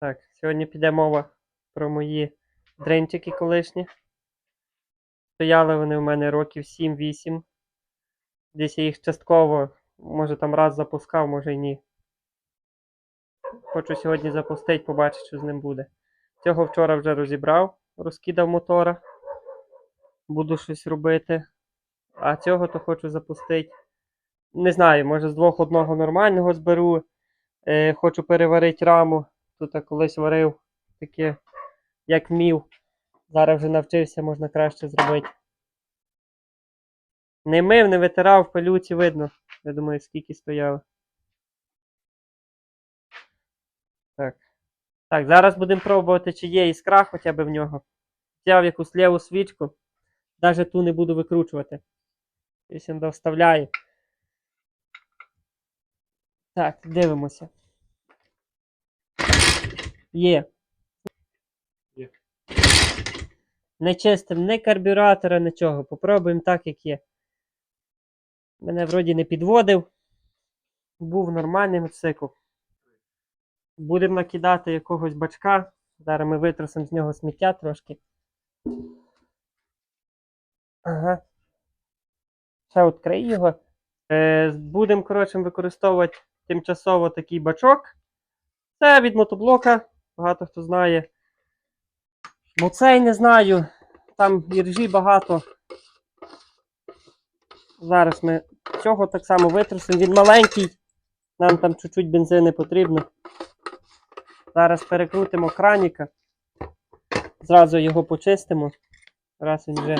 Так, сьогодні піде мова про мої дринчики колишні. Стояли вони в мене років 7-8. Десь я їх частково, може там раз запускав, може й ні. Хочу сьогодні запустити, побачити, що з ним буде. Цього вчора вже розібрав, розкидав мотора. Буду щось робити. А цього то хочу запустити. Не знаю, може з двох одного нормального зберу. Е, хочу переварити раму. Тут я колись варив таке, як вмів. Зараз вже навчився, можна краще зробити. Не мив, не витирав, в пилюці видно. Я думаю, скільки стояло. Так. Так, зараз будемо пробувати, чи є іскра хоча б в нього. Взяв якусь ліву свічку. Навіть ту не буду викручувати. Ось він вставляє. Так, дивимося. Є. Є. Не чистим ні карбюратора, нічого. Попробуємо так, як є. Мене вроді не підводив. Був нормальний мотоцикл. Будемо накидати якогось бачка. Зараз ми витрусимо з нього сміття трошки. Ага. Ще відкрий його. Е, будемо, коротше, використовувати тимчасово такий бачок. Це від мотоблока. Багато хто знає. Ну цей не знаю. Там іржі багато. Зараз ми цього так само витрусимо. Він маленький. Нам там чуть-чуть бензини потрібно. Зараз перекрутимо краніка. Зразу його почистимо. Раз він вже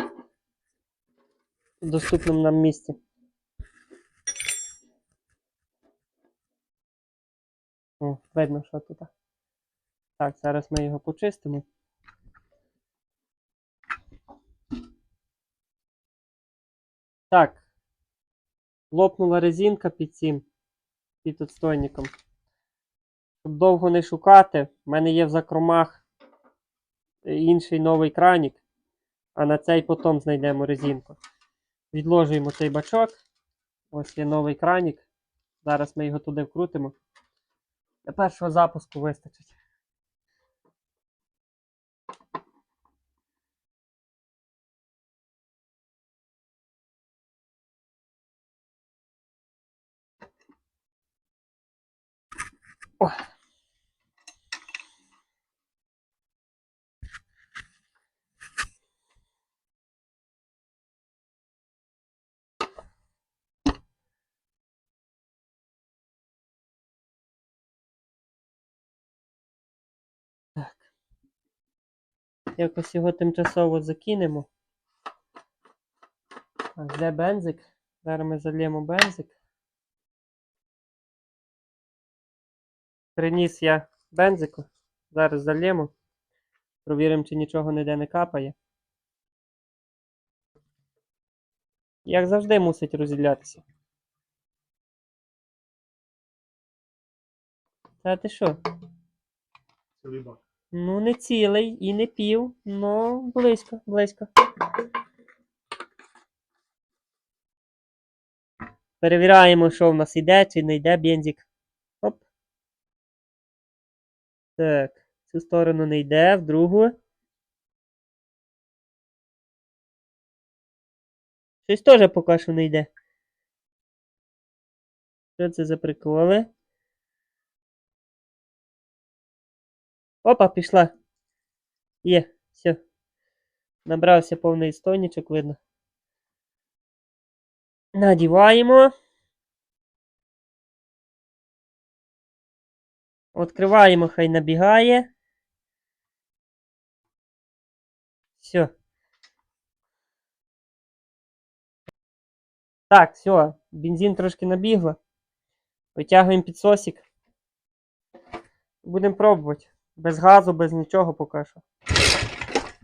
в доступному нам місці. О, видно, що тут. Так, зараз ми його почистимо. Так. Лопнула резинка під цим, під отстойником. Щоб довго не шукати, в мене є в закромах інший новий кранік, а на цей потім знайдемо резинку. Відложуємо цей бачок. Ось є новий кранік. Зараз ми його туди вкрутимо. Для першого запуску вистачить. О. Якось його тимчасово закинемо. Так, де бензик? Зараз ми зальємо бензик. Приніс я бензику. Зараз зальємо. Провіримо, чи нічого ніде не капає. Як завжди мусить розділятися. Та ти що? Цілий бак. Ну, не цілий і не пів, ну близько, близько. Перевіряємо, що в нас йде, чи не йде бензик. Так, в цю сторону не йде, в другу. Щось теж поки що не йде. Що це за приколи? Опа, пішла. Є, все. Набрався повний стойничок, видно. Надіваємо. Відкриваємо, хай набігає. Все. Так, все. Бензин трошки набігло. Витягуємо підсосик. Будемо пробувати. Без газу, без нічого поки що.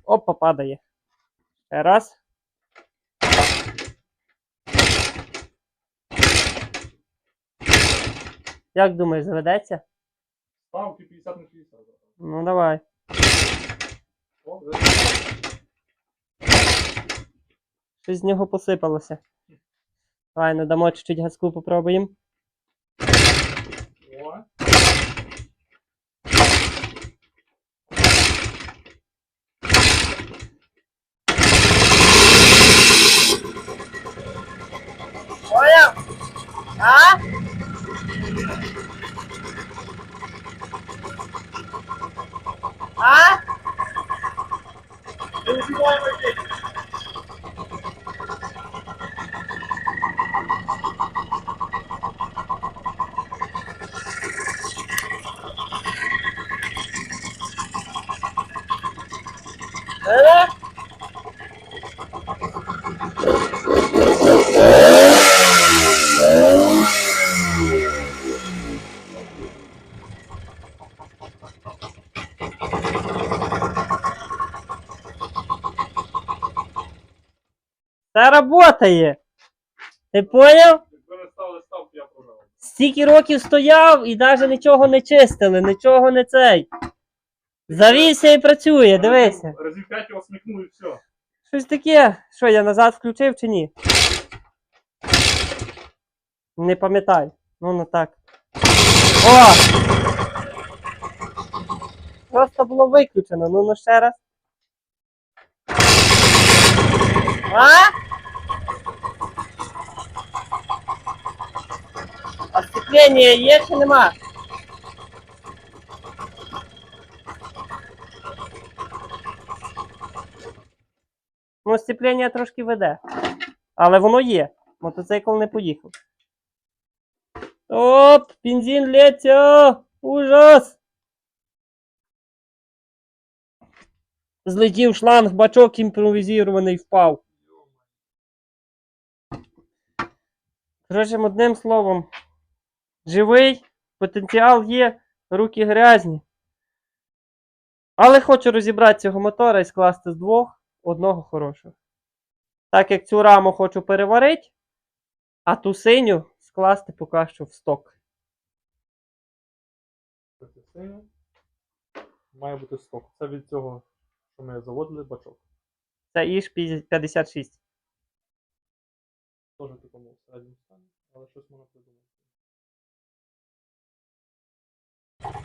Опа, падає. Раз. Як думаєш, заведеться? Ставки 50 на 60. Ну давай. О, вже. Щось з нього посипалося. Давай, надамо чуть-чуть газку попробуємо. Thank you. Работає. Ти поняв? Стільки років стояв і навіть нічого не чистили, нічого не цей. Завівся і працює, дивися. Разів- Разів 5 його смикнув і все. Щось таке. Що, я назад включив чи ні? Не пам'ятаю. Ну, ну так. О! Просто було виключено. Ну, ну ще раз. А? Освітлення є чи нема? Ну, сцеплення трошки веде. Але воно є. Мотоцикл не поїхав. Оп! Бензин лється! Ужас! Злетів шланг, бачок імпровізований впав. Коротше, одним словом, живий, потенціал є, руки грязні. Але хочу розібрати цього мотора і скласти з двох одного хорошого. Так як цю раму хочу переварити, а ту синю скласти поки що в сток. Це синє. Має бути сток. Це від цього, що ми заводили бачок. Це Іж 56. Теж в такому середньому стані, але щось можна придумати.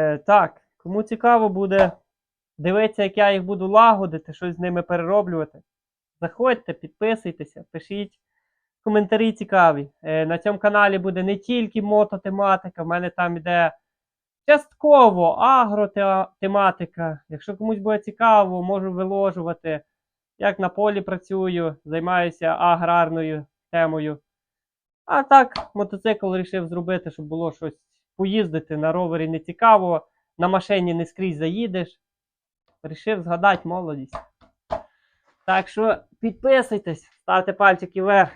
Е, так, кому цікаво буде дивитися, як я їх буду лагодити, щось з ними перероблювати. Заходьте, підписуйтеся, пишіть коментарі цікаві. Е, на цьому каналі буде не тільки мототематика, в мене там іде частково агротематика. Якщо комусь буде цікаво, можу виложувати, як на полі працюю, займаюся аграрною темою. А так, мотоцикл вирішив зробити, щоб було щось поїздити на ровері не цікаво, на машині не скрізь заїдеш. Рішив згадати молодість. Так що підписуйтесь, ставте пальчики вверх.